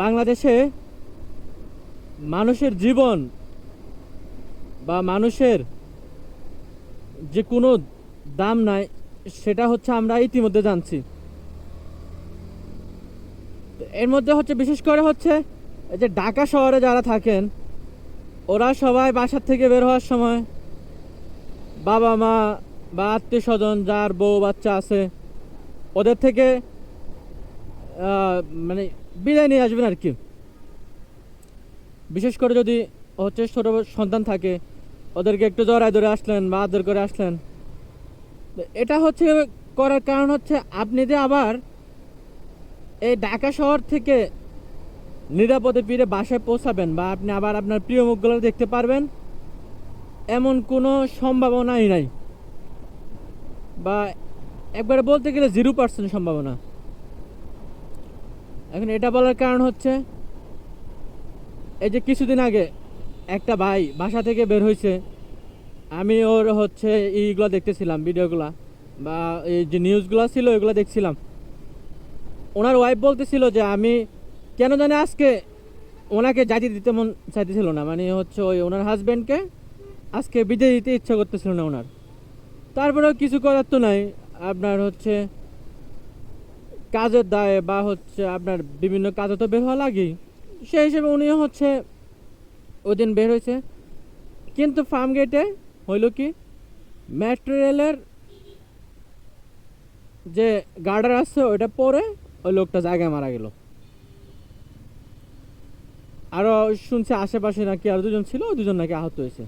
বাংলাদেশে মানুষের জীবন বা মানুষের যে কোনো দাম নাই, সেটা হচ্ছে আমরা ইতিমধ্যে জানছি। এর মধ্যে হচ্ছে বিশেষ করে হচ্ছে যে ঢাকা শহরে যারা থাকেন, ওরা সবাই বাসার থেকে বের হওয়ার সময় বাবা মা বা আত্মীয় স্বজন, যার বউ বাচ্চা আছে, ওদের থেকে মানে বিদায় নিয়ে আসবেন আর কি। বিশেষ করে যদি হচ্ছে ছোটো সন্তান থাকে, ওদেরকে একটু জড়ায় ধরে আসলেন বা আদর করে আসলেন। এটা হচ্ছে করার কারণ হচ্ছে আপনি যে আবার এই ঢাকা শহর থেকে নিরাপদে ফিরে বাসায় পৌঁছাবেন বা আপনি আবার আপনার প্রিয় মুখগুলো দেখতে পারবেন, এমন কোনো সম্ভাবনাই নাই। বা একবারে বলতে গেলে জিরো পার্সেন্ট সম্ভাবনা। এখন এটা বলার কারণ হচ্ছে, এই যে কিছুদিন আগে একটা ভাই বাসা থেকে বের হয়েছে। আমি ওর হচ্ছে এইগুলো দেখতেছিলাম, ভিডিওগুলা, বা এই যে নিউজগুলো ছিল ওইগুলো দেখছিলাম। ওনার ওয়াইফ বলতেছিল যে, আমি কেন জানি আজকে ওনাকে জাতি দিতে মন চাইতেছিল না। মানে হচ্ছে ওই ওনার হাজব্যান্ডকে আজকে বিদায় দিতে ইচ্ছা করতেছিল না ওনার। তারপরেও কিছু করার তো নাই। আপনার হচ্ছে কাজের দায়ে বা হচ্ছে আপনার বিভিন্ন কাজে তো বের হওয়া লাগেই। সেই হিসেবে উনিও হচ্ছে ওই দিন বের হয়েছে। কিন্তু ফার্ম গেটে হইল কি ম্যাটেরিয়ালের যে গার্ডার আছে, ওইটা পরে ওই লোকটা জায়গায় মারা গেল। আরও শুনছে আশেপাশে নাকি আর দুজন ছিল দুজন নাকি আহত হয়েছে।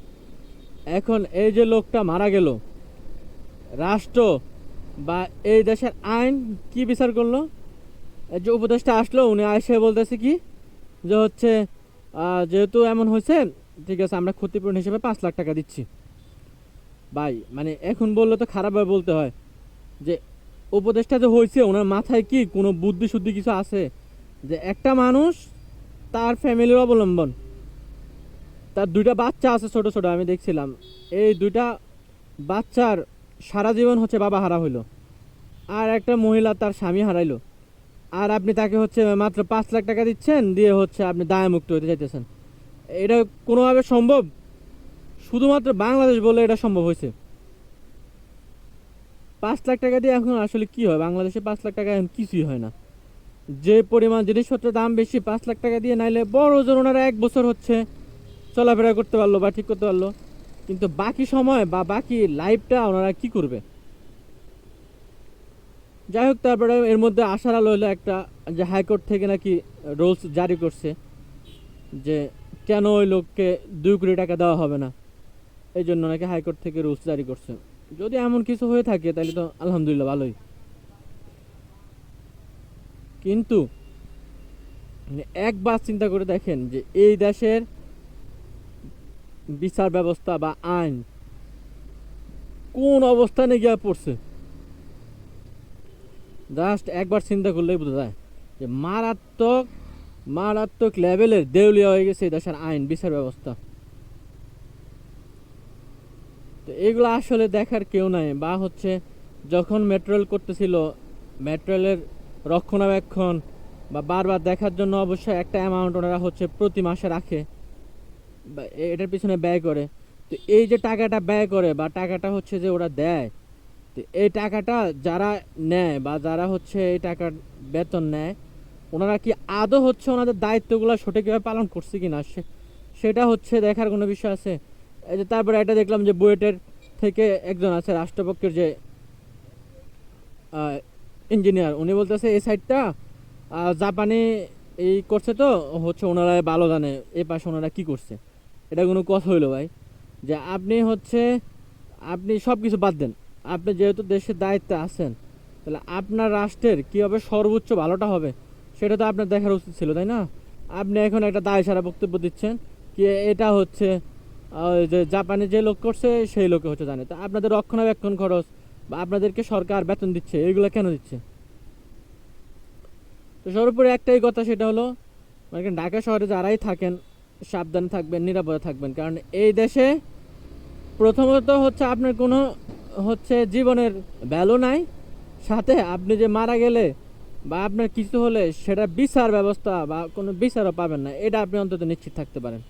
এখন এই যে লোকটা মারা গেল, রাষ্ট্র বা এই দেশের আইন কি বিচার করল? যে উপদেশটা আসলো, উনি এসে বলতেছে কি যে হচ্ছে যেহেতু এমন হয়েছে, ঠিক আছে, আমরা ক্ষতিপূরণ হিসেবে পাঁচ লাখ টাকা দিচ্ছি। ভাই মানে এখন বললে তো খারাপভাবে বলতে হয় যে উপদেশটা যে হয়েছে ওনার মাথায় কি কোনো বুদ্ধি শুদ্ধি কিছু আছে? যে একটা মানুষ তার ফ্যামিলির অবলম্বন, তার দুইটা বাচ্চা আছে ছোট ছোট, আমি দেখছিলাম। এই দুইটা বাচ্চার সারা জীবন হচ্ছে বাবা হারা হইল। আর একটা মহিলা তার স্বামী হারাইলো। আর আপনি তাকে হচ্ছে মাত্র পাঁচ লাখ টাকা দিচ্ছেন, দিয়ে হচ্ছে আপনি দায়মুক্ত হতে চাইতেছেন। এটা কোনোভাবে সম্ভব? শুধুমাত্র বাংলাদেশ বলে এটা সম্ভব হয়েছে। পাঁচ লাখ টাকা দিয়ে এখন আসলে কি হয়? বাংলাদেশে পাঁচ লাখ টাকা এখন কিছুই হয় না। যে পরিমাণ জিনিসপত্রের দাম বেশি, পাঁচ লাখ টাকা দিয়ে নাইলে বড় ওজন ওনারা এক বছর হচ্ছে চলাফেরা করতে পারল বা ঠিক করতে পারল। কিন্তু বাকি সময় বা বাকি লাইফটা ওনারা কি করবে? যাই হোক, তারপরে এর মধ্যে আশার আলো হলো একটা, যে হাইকোর্ট থেকে নাকি রুলস জারি করছে, যে কেন ওই লোককে দুই কোটি টাকা দেওয়া হবে না? এই জন্য নাকি হাইকোর্ট থেকে রুলস জারি করছে। যদি এমন কিছু হয়ে থাকে, তাহলে তো আলহামদুলিল্লাহ ভালোই। কিন্তু মানে একবার চিন্তা করে দেখেন যে এই দেশের বিচার ব্যবস্থা বা আইন কোন অবস্থানে গিয়ে পড়ছে? জাস্ট একবার চিন্তা করলেই বোঝা যায় যে মারাত্মক মারাত্মক লেভেলের দেউলিয়া হয়ে গেছে দেশের আইন বিচার ব্যবস্থা তো এগুলো আসলে দেখার কেউ নাই, বা হচ্ছে যখন মেট্রোল করতেছিল মেট্রোলের রক্ষণাবেক্ষণ বা বারবার দেখার জন্য অবশ্যই একটা অ্যামাউন্ট ওনারা হচ্ছে প্রতি মাসে রাখে। এটার পিছনে ব্যয় করে। তো এই যে টাকাটা ব্যয় করে বা টাকাটা হচ্ছে যে ওরা দেয়, তো এই টাকাটা যারা নেয় বা যারা হচ্ছে এই টাকার বেতন নেয়, ওনারা কি আদৌ হচ্ছে ওনাদের দায়িত্বগুলো সঠিকভাবে পালন করছে কি না সে- সেটা হচ্ছে দেখার কোনো বিষয় আছে? এই যে তারপরে এটা দেখলাম যে বুয়েটের থেকে একজন আছে রাষ্ট্রপক্ষের যে ইঞ্জিনিয়ার, উনি বলতেছে এই সাইডটা জাপানি এই করছে তো, হচ্ছে ওনারা ভালো জানে, এ পাশে ওনারা কি করছে। এটা কোনো কথা হইল ভাই, যে আপনি হচ্ছে, আপনি সব কিছু বাদ দেন। আপনি যেহেতু দেশের দায়িত্বে আছেন, তাহলে আপনার রাষ্ট্রের কীভাবে সর্বোচ্চ ভালোটা হবে, সেটা তো আপনার দেখার উচিত ছিল, তাই না? আপনি এখন একটা দায় সারা বক্তব্য দিচ্ছেন কি এটা হচ্ছে যে জাপানে যে লোক করছে, সেই লোকে হচ্ছে জানে। তা আপনাদের রক্ষণাবেক্ষণ খরচ বা আপনাদেরকে সরকার বেতন দিচ্ছে এইগুলো কেন দিচ্ছে? তো সর্বোপরি একটাই কথা সেটা হলো মানে ঢাকা শহরে যারাই থাকেন সাবধানে থাকবেন, নিরাপদে থাকবেন। কারণ এই দেশে প্রথমত হচ্ছে আপনার কোনো হচ্ছে জীবনের ভ্যালু নাই। সাথে আপনি যে মারা গেলে বা আপনার কিছু হলে সেটা বিচার ব্যবস্থা বা কোনো বিচারও পাবেন না। এটা আপনি অন্তত নিশ্চিত থাকতে পারেন।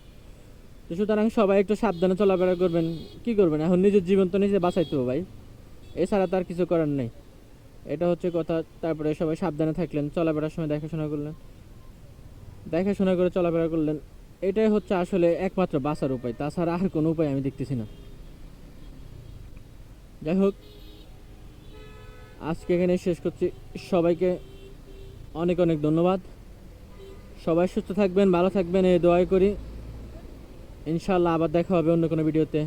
তো সুতরাং সবাই একটু সাবধানে চলাফেরা করবেন। কি করবেন? এখন নিজের জীবন তো নিজে বাঁচাইতে হবে ভাই। এছাড়া তার কিছু করার নেই। এটা হচ্ছে কথা। তারপরে সবাই সাবধানে থাকলেন, চলাফেরার সময় দেখাশোনা করলেন। দেখাশোনা করে চলাফেরা করলেন। এটাই হচ্ছে আসলে একমাত্র বাঁচার উপায়। তাছাড়া আর কোনো উপায় আমি দেখতেছি না। যাই হোক, আজকে এখানে শেষ করছি। সবাইকে অনেক অনেক ধন্যবাদ। সবাই সুস্থ থাকবেন, ভালো থাকবেন, এই দোয়াই করি। ইনশাল্লাহ আবার দেখা হবে অন্য কোনো ভিডিওতে।